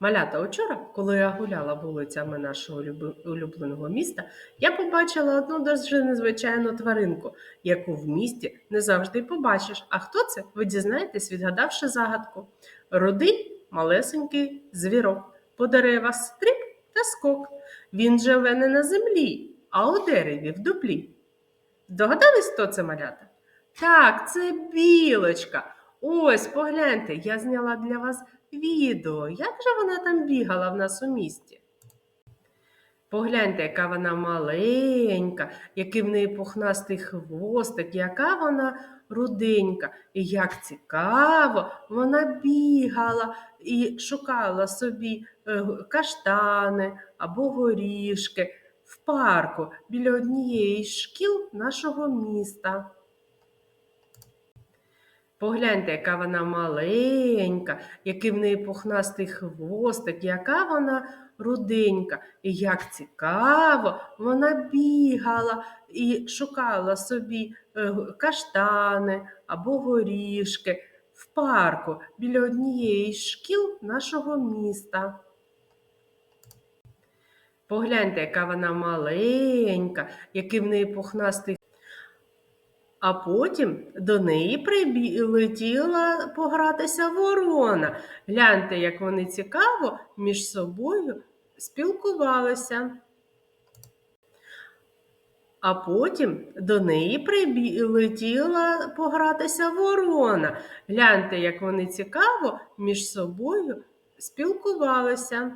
Малята, учора, коли я гуляла вулицями нашого улюбленого міста, я побачила одну дуже незвичайну тваринку, яку в місті не завжди побачиш. А хто це? Ви дізнаєтесь, відгадавши загадку. Рудий малесенький звірок, по деревах стриб та скок. Він живе не на землі, а у дереві в дуплі. Здогадались, хто це малята? Так, це білочка. Ось, погляньте, я зняла для вас відео. Як же вона там бігала в нас у місті? Погляньте, яка вона маленька, який в неї пухнастий хвостик, яка вона руденька. І як цікаво, вона бігала і шукала собі е, каштани або горішки в парку біля однієї з шкіл нашого міста. Погляньте, яка вона маленька, який в неї пухнастий хвостик, яка вона руденька. І як цікаво, вона бігала і шукала собі е, каштани або горішки в парку біля однієї з шкіл нашого міста. Погляньте, яка вона маленька, який в неї пухнастий. А потім до неї прилетіла погратися ворона. Гляньте, як вони цікаво між собою спілкувалися. А потім до неї прилетіла погратися ворона. Гляньте, як вони цікаво між собою спілкувалися.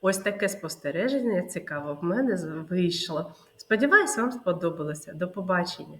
Ось таке спостереження цікаво в мене вийшло. Сподіваюсь, вам сподобалося. До побачення!